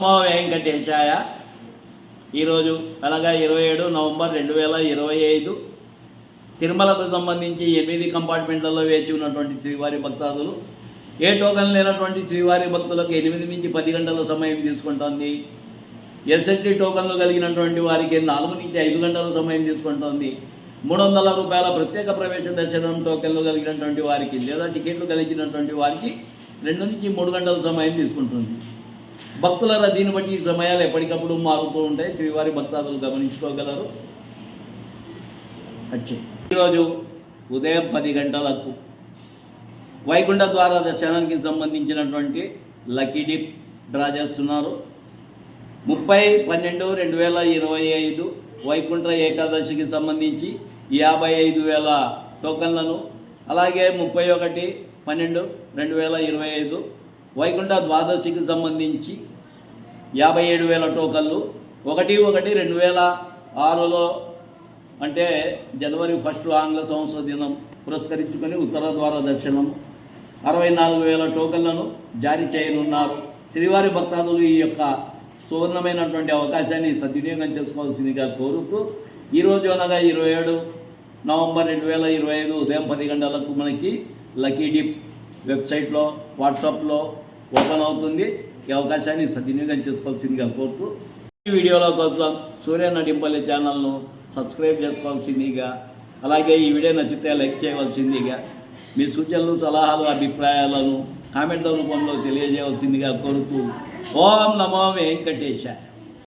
నమో వెంకటేశాయ. ఈరోజు అనగా ఇరవై ఏడు నవంబర్ రెండు వేల ఇరవై ఐదు తిరుమలకు సంబంధించి ఎనిమిది కంపార్ట్మెంట్లలో వేచి ఉన్నటువంటి శ్రీవారి భక్తాదులు. ఏ టోకన్ లేనటువంటి శ్రీవారి భక్తులకు ఎనిమిది నుంచి పది గంటల సమయం తీసుకుంటోంది. ఎస్ఎస్టీ టోకన్లు కలిగినటువంటి వారికి నాలుగు నుంచి ఐదు గంటల సమయం తీసుకుంటోంది. మూడు వందల రూపాయల ప్రత్యేక ప్రవేశ దర్శనం టోకెన్లు కలిగినటువంటి వారికి లేదా టికెట్లు కలిగినటువంటి వారికి రెండు నుంచి మూడు గంటల సమయం తీసుకుంటుంది. భక్తుల దీన్ని బట్టి ఈ సమయాలు ఎప్పటికప్పుడు మారుతూ ఉంటాయి. శ్రీవారి భక్తాదులు గమనించుకోగలరు. ఈరోజు ఉదయం పది గంటలకు వైకుంఠ ద్వార దర్శనానికి సంబంధించినటువంటి లక్కీ డిప్ డ్రా చేస్తున్నారు. ముప్పై పన్నెండు రెండు వేల ఇరవై ఐదు వైకుంఠ ఏకాదశికి సంబంధించి యాభై ఐదు వేల టోకన్లను అలాగే ముప్పై ఒకటి పన్నెండు రెండు వేల ఇరవై ఐదు వైకుంఠ ద్వాదశికి సంబంధించి యాభై ఏడు వేల టోకన్లు. ఒకటి ఒకటి రెండు వేల ఆరులో అంటే జనవరి ఫస్ట్ ఆంగ్ల సంవత్సర దినం పురస్కరించుకొని ఉత్తర ద్వార దర్శనం. అరవై నాలుగు వేల టోకన్లను జారీ చేయనున్నారు. శ్రీవారి భక్తాదులు ఈ యొక్క సువర్ణమైనటువంటి అవకాశాన్ని సద్వినియోగం చేసుకోవాల్సిందిగా కోరుతూ ఈరోజు అనగా ఇరవై ఏడు నవంబర్ రెండు వేల ఇరవై ఐదు ఉదయం పది గంటలకు మనకి లక్కీ డిప్ వెబ్సైట్లో వాట్సాప్లో ఓపెన్ అవుతుంది. ఈ అవకాశాన్ని సద్వినియోగం చేసుకోవాల్సిందిగా కోరుతూ ఈ వీడియోల కోసం సూర్య నటింపల్లి ఛానల్ను సబ్స్క్రైబ్ చేసుకోవాల్సిందిగా అలాగే ఈ వీడియో నచ్చితే లైక్ చేయవలసిందిగా మీ సూచనలు సలహాలు అభిప్రాయాలను కామెంట్ల రూపంలో తెలియజేయవలసిందిగా కోరుతూ ఓం నమో వెంకటేశాయ.